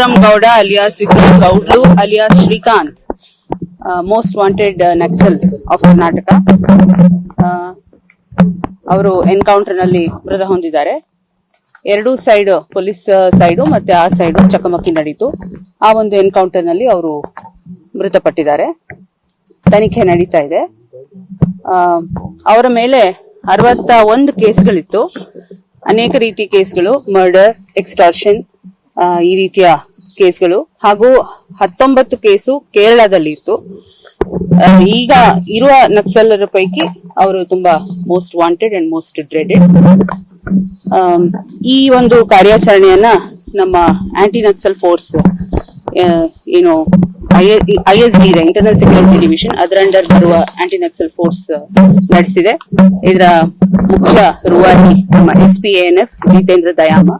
Vikram Gowda alias Vikram Gowdlu alias Shrikanth most wanted Naxal of Karnataka. ಅವರು ಎನ್ಕೌಂಟರ್ನಲ್ಲಿ ಮೃತ ಹೊಂದಿದ್ದಾರೆ. ಎರಡೂ ಸೈಡ್ ಪೊಲೀಸ್ ಸೈಡು ಮತ್ತೆ ಆ ಸೈಡು ಚಕಮಕಿ ನಡೀತು. ಆ ಒಂದು ಎನ್ಕೌಂಟರ್ನಲ್ಲಿ ಅವರು ಮೃತಪಟ್ಟಿದ್ದಾರೆ. ತನಿಖೆ ನಡೀತಾ ಇದೆ. ಅವರ ಮೇಲೆ ಅರವತ್ತ ಒಂದು ಕೇಸ್ಗಳಿತ್ತು. ಅನೇಕ ರೀತಿ ಕೇಸ್ಗಳು ಮರ್ಡರ್ ಎಕ್ಸ್ಟಾರ್ಷನ್ ಈ ರೀತಿಯ ಕೇಸ್ಗಳು ಹಾಗೂ ಹತ್ತೊಂಬತ್ತು ಕೇಸು ಕೇರಳದಲ್ಲಿ ಇತ್ತು ಈಗ ಇರುವ ನಕ್ಸಲರ ಪೈಕಿ ಅವರು ತುಂಬಾ most wanted and most dreaded. ಈ ಒಂದು ಕಾರ್ಯಾಚರಣೆಯನ್ನ ನಮ್ಮ ಆಂಟಿ ನಕ್ಸಲ್ ಫೋರ್ಸ್ ಏನು, I S D internal security division ಅದರ ಅಂಡರ್ ಬರುವ ಆಂಟಿ ನಕ್ಸಲ್ ಫೋರ್ಸ್ ನಡೆಸಿದೆ. ಇದರ ಮುಖ್ಯ ರೂವಾರಿ ನಮ್ಮ S P N F, Jitendra Dayama.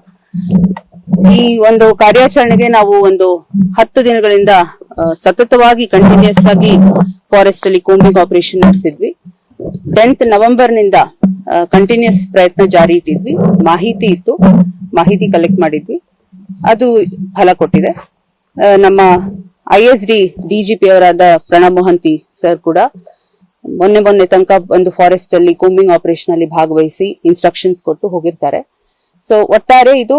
ಈ ಒಂದು ಕಾರ್ಯಾಚರಣೆಗೆ ನಾವು ಒಂದು ಹತ್ತು ದಿನಗಳಿಂದ ಸತತವಾಗಿ ಕಂಟಿನ್ಯೂಸ್ ಆಗಿ ಫಾರೆಸ್ಟ್ ಅಲ್ಲಿ ಕೂಂಬಿಂಗ್ ಆಪರೇಷನ್ ನಡೆಸಿದ್ವಿ. ಟೆಂತ್ ನವೆಂಬರ್ನಿಂದ ಕಂಟಿನ್ಯೂಸ್ ಪ್ರಯತ್ನ ಜಾರಿ ಇಟ್ಟಿದ್ವಿ. ಮಾಹಿತಿ ಇತ್ತು. ಮಾಹಿತಿ ಕಲೆಕ್ಟ್ ಮಾಡಿದ್ವಿ. ಅದು ಫಲ ಕೊಟ್ಟಿದೆ. ನಮ್ಮ ಐ ಎಸ್ ಡಿ ಡಿಜಿಪಿ ಅವರಾದ ಪ್ರಣಬ್ ಮೊಹಂತಿ ಸರ್ ಕೂಡ ಮೊನ್ನೆ ಮೊನ್ನೆ ತನಕ ಒಂದು ಫಾರೆಸ್ಟ್ ಅಲ್ಲಿ ಕೂಂಬಿಂಗ್ ಆಪರೇಷನ್ ಅಲ್ಲಿ ಭಾಗವಹಿಸಿ ಇನ್ಸ್ಟ್ರಕ್ಷನ್ಸ್ ಕೊಟ್ಟು ಹೋಗಿರ್ತಾರೆ. ಸೊ ಒಟ್ಟಾರೆ ಇದು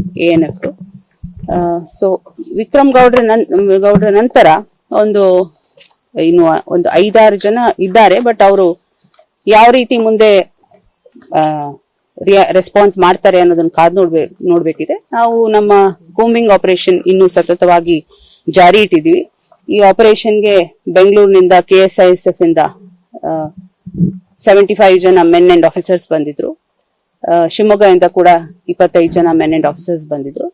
ಎಫ್ ಸೊ ವಿಕ್ರಮ್ ಗೌಡ್ರ ನನ್, ಗೌಡ್ರ ನಂತರ ಒಂದು, ಇನ್ನು ಒಂದು ಐದಾರು ಜನ ಇದ್ದಾರೆ ಬಟ್ ಅವರು ಯಾವ ರೀತಿ ಮುಂದೆ ರೆಸ್ಪಾನ್ಸ್ ಮಾಡ್ತಾರೆ ಅನ್ನೋದನ್ನ ಕಾದ್ ನೋಡ್ಬೇಕು ನೋಡ್ಬೇಕಿದೆ. ನಾವು ನಮ್ಮ ಕೂಂಬಿಂಗ್ ಆಪರೇಷನ್ ಇನ್ನು ಸತತವಾಗಿ ಜಾರಿ ಇಟ್ಟಿದೀವಿ ಈ ಆಪರೇಷನ್ಗೆ ಬೆಂಗಳೂರಿನಿಂದ ಕೆ ಐ ಎಸ್ ಎಫ್ ಇಂದ ಸೆವೆಂಟಿ ಫೈವ್ ಜನ ಮೆನ್ ಅಂಡ್ ಆಫೀಸರ್ಸ್ ಬಂದಿದ್ರು. ಶಿವಮೊಗ್ಗದಿಂದ ಕೂಡ ಇಪ್ಪತ್ತೈದು ಜನ ಮೆನ್ ಅಂಡ್ ಆಫೀಸರ್ಸ್ ಬಂದಿದ್ರು.